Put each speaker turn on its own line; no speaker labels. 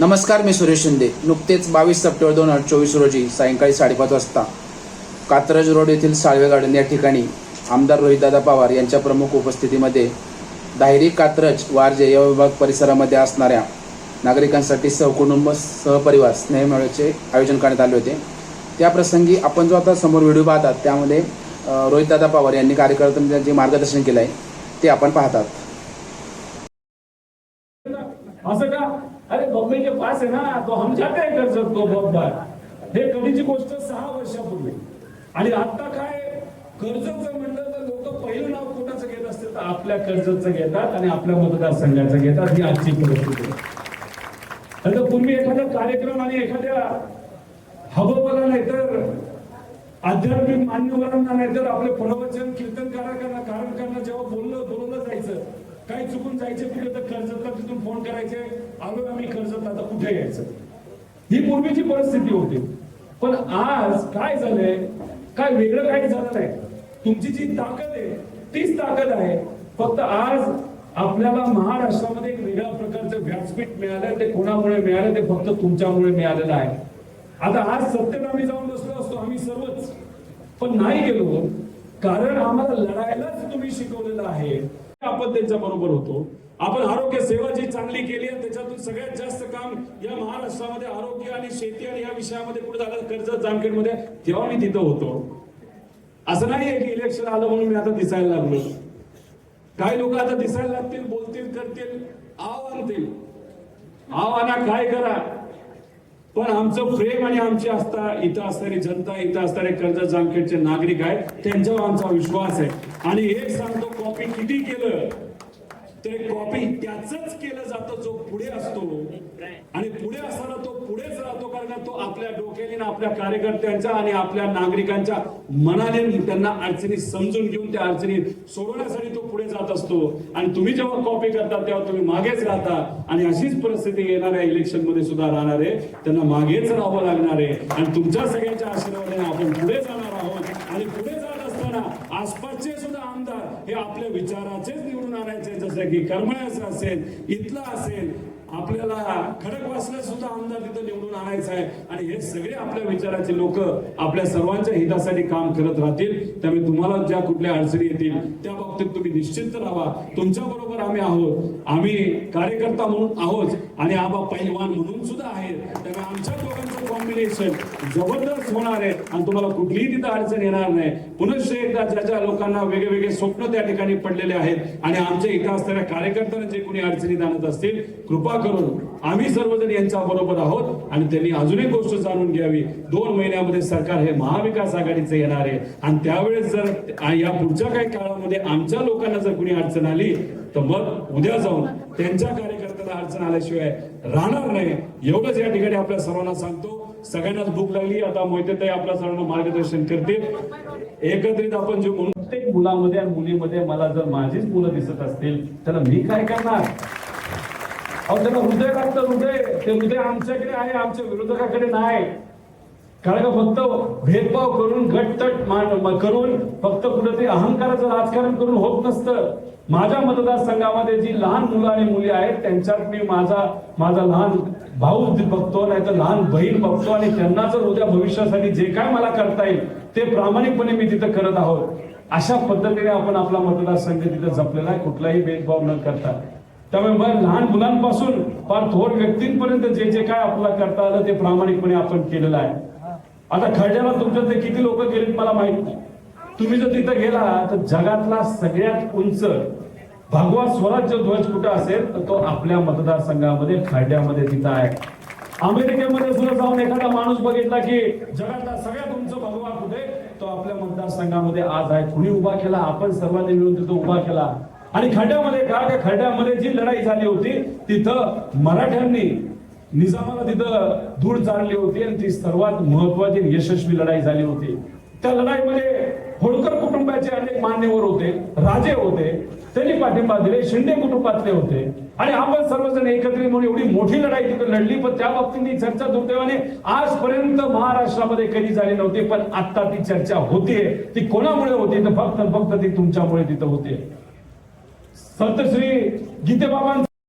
नमस्कार मी सुरेश शिंदे. नुकतेच बावीस सप्टेंबर दोन हजार चोवीस रोजी सायंकाळी साडेपाच वाजता कात्रज रोड येथील साळवे गार्डन या ठिकाणी आमदार रोहितदादा पवार यांच्या प्रमुख उपस्थितीमध्ये दायरी कात्रज वारजे या विभाग परिसरामध्ये असणाऱ्या नागरिकांसाठी सहकुटुंब सहपरिवार स्नेहमेळ्याचे आयोजन करण्यात आले होते. त्याप्रसंगी आपण जो आता समोर व्हिडिओ पाहतात त्यामध्ये रोहितदादा पवार यांनी कार्यकर्त्यांना जे मार्गदर्शन केलं आहे ते आपण पाहतात.
असं का? अरे बम्बई के पास है ना तो हम जाते हैं कर्जत को बहुत हे कधीची गोष्ट सहा वर्षापूर्वी. आणि आता काय कर्जतचं म्हणलं तर लोक पहिलं नाव कोणाचं घेत असते? तर आपल्या कर्जतचं घेतात आणि आपल्या मतदारसंघाचं घेतात. ही आजची परिस्थिती आहे. पूर्वी एखादा कार्यक्रम आणि एखाद्या हवं नाही तर आध्यात्मिक मान्यवरांना नाही तर आपले प्रवचन कीर्तनकारांना कारणकारांना जेव्हा बोललं चुकून जायचे कुठे तर कर्जतला तिथून फोन करायचे आलो आम्ही कर्जत आता कुठे यायचं ही पूर्वीची परिस्थिती होती. पण आज काय झालंय? काय वेगळं काही झालं नाही. तुमची जी ताकद आहे तीच ताकद आहे. फक्त आज आपल्याला महाराष्ट्रामध्ये एक वेगळ्या प्रकारचं व्यासपीठ मिळालं ते कोणामुळे मिळालं? ते फक्त तुमच्यामुळे मिळालेलं आहे. आता आज सत्तेत आम्ही जाऊन बसलो असतो आम्ही सर्वच. पण नाही गेलो. कारण आम्हाला लढायलाच तुम्ही शिकवलेलं आहे. आपण त्यांच्या बरोबर होतो. आपण आरोग्य सेवा जी चांगली केली आहे त्याच्यातून सगळ्यात जास्त काम या महाराष्ट्रामध्ये आरोग्य आणि शेती आणि या विषयामध्ये पुढे झालं? कर्जत जामखेडमध्ये. तेव्हा मी तिथं होतो. असं नाही की इलेक्शन आलं म्हणून मी आता दिसायला लागलो. काही लोक आता दिसायला लागतील बोलतील करतील आव आणतील. आव आणा काय करा? पण आमचं प्रेम आणि आमची आस्था इथं असणारी जनता इथं असणारे कर्जत जामखेडचे नागरिक आहेत त्यांच्यावर आमचा विश्वास आहे. आणि एक सांगतो कॉपी किती केलं ते कॉपी त्याच केलं जातं जो पुढे असतो. आणि पुढे असा तो पुढेच राहतो कारण तो आपल्या डोक्याने आपल्या कार्यकर्त्यांच्या आणि आपल्या नागरिकांच्या मनाने त्यांना अडचणी समजून घेऊन त्या अडचणी सोडवण्यासाठी तो पुढे जात असतो. आणि तुम्ही जेव्हा कॉपी करता तेव्हा तुम्ही मागेच राहता. आणि अशीच परिस्थिती येणाऱ्या इलेक्शनमध्ये सुद्धा राहणार आहे. त्यांना मागेच राहावं लागणार आहे. आणि तुमच्या सगळ्यांच्या आशीर्वादाने आपण पुढे जाणार आहोत. आणि पुढे जात असताना आसपासचे सुद्धा आमदार आपल्या विचाराचेच निवडून आणायचे. जसं की करमळ्याचं असेल इथलं असेल आपल्याला खडकवासला सुद्धा आमदार तिथं निवडून आणायचं आहे. आणि हे सगळे आपल्या विचाराचे लोक आपल्या सर्वांच्या हितासाठी काम करत राहतील. त्यामुळे तुम्हाला ज्या कुठल्या अडचणी येतील त्या बाबतीत तुम्ही निश्चिंत राहा. तुमच्या बरोबर आम्ही आहोत. आम्ही कार्यकर्ता म्हणून आहोत. आणि आबा पैलवान म्हणून सुद्धा आहेत. त्यामुळे आमच्या दोघांचं कॉम्बिनेशन जबरदस्त होणार आहे आणि तुम्हाला कुठलीही तिथं अडचण येणार नाही. पुनश्च एकदा ज्या ज्या लोकांना वेगवेगळे स्वप्न त्या ठिकाणी पडलेले आहेत आणि आमच्या इथं असणाऱ्या कार्यकर्त्यांना जे कोणी अडचणीत आणत असतील कृपा करून आम्ही सर्वजण यांच्या बरोबर आहोत आणि त्यांनी अजून एक गोष्ट जाणून घ्यावी. दोन महिन्यामध्ये सरकार हे महाविकास आघाडीचं येणार आहे आणि त्यावेळेस जर या पुढच्या काही काळामध्ये आमच्या लोकांना जर कुणी अडचण आली तर मग उद्या जाऊन त्यांच्या कार्यकर्त्याला अडचण आल्याशिवाय राहणार नाही. एवढंच या ठिकाणी आपल्या सर्वांना सांगतो. सगळ्यांनाच भूक लागली. आता मोहिते आपल्या सर्वांना मार्गदर्शन करतील. एकत्रित आपण जे म्हणून प्रत्येक मुलामध्ये आणि मुलीमध्ये मला जर माझीच मुलं दिसत असतील तर मी काय करणार? अहो त्यांना हृदय लागतं हृदय ते हृदय आमच्याकडे आहे आमच्या विरोधकाकडे नाही. कारण का फक्त भेदभाव करून गटतट करून फक्त कुठेतरी अहंकाराचं राजकारण करून होत नसतं. माझ्या मतदारसंघामध्ये जी लहान मुलं आणि मुली आहेत त्यांच्यात मी माझा माझा लहान भाऊ बघतो नाही तर लहान बहीण बघतो आणि त्यांना जर उद्या भविष्यासाठी जे काय मला करता येईल ते प्रामाणिकपणे मी तिथं करत आहोत. अशा पद्धतीने आपण आपला मतदारसंघ तिथं जपलेला आहे. कुठलाही भेदभाव न करता. त्यामुळे मग लहान मुलांपासून फार थोर व्यक्तींपर्यंत जे जे काय आपल्याला करता आलं ते प्रामाणिकपणे आपण केलेलं आहे. आता खड्ड्याला तुमच्या ते किती लोक गेलेत मला माहीत नाही. तुम्ही जर तिथं गेला तर जगातला सगळ्यात उंच भगवा स्वराज्य ध्वज कुठं असेल तर तो आपल्या मतदारसंघामध्ये खड्ड्यामध्ये तिथं आहे. अमेरिकेमध्ये सुद्धा जाऊन एखादा माणूस बघितला की जगातला सगळ्यात उंच भगवा कुठे तो आपल्या मतदारसंघामध्ये आज आहे. कुणी उभा केला? आपण सर्वांनी मिळून तिथं उभा केला. आणि खड्ड्यामध्ये का? का खड्ड्यामध्ये जी लढाई झाली होती तिथं मराठ्यांनी निजामाला तिथं धूळ चालली होती आणि ती सर्वात महत्वाची यशस्वी लढाई झाली होती. त्या लढाईमध्ये होळकर कुटुंबाचे अनेक मान्यवर होते राजे होते त्यांनी पाठिंबा दिले शिंदे कुटुंबातले होते. आणि आपण सर्वजण एकत्रित म्हणून एवढी मोठी लढाई तिथं लढली पण त्या बाबतीत चर्चा दुर्दैवाने आजपर्यंत महाराष्ट्रामध्ये कधी झाली नव्हती पण आता ती चर्चा होतीये ती कोणामुळे होती? तर फक्त फक्त ती तुमच्यामुळे तिथं होते संत श्री गीतेबाबांचं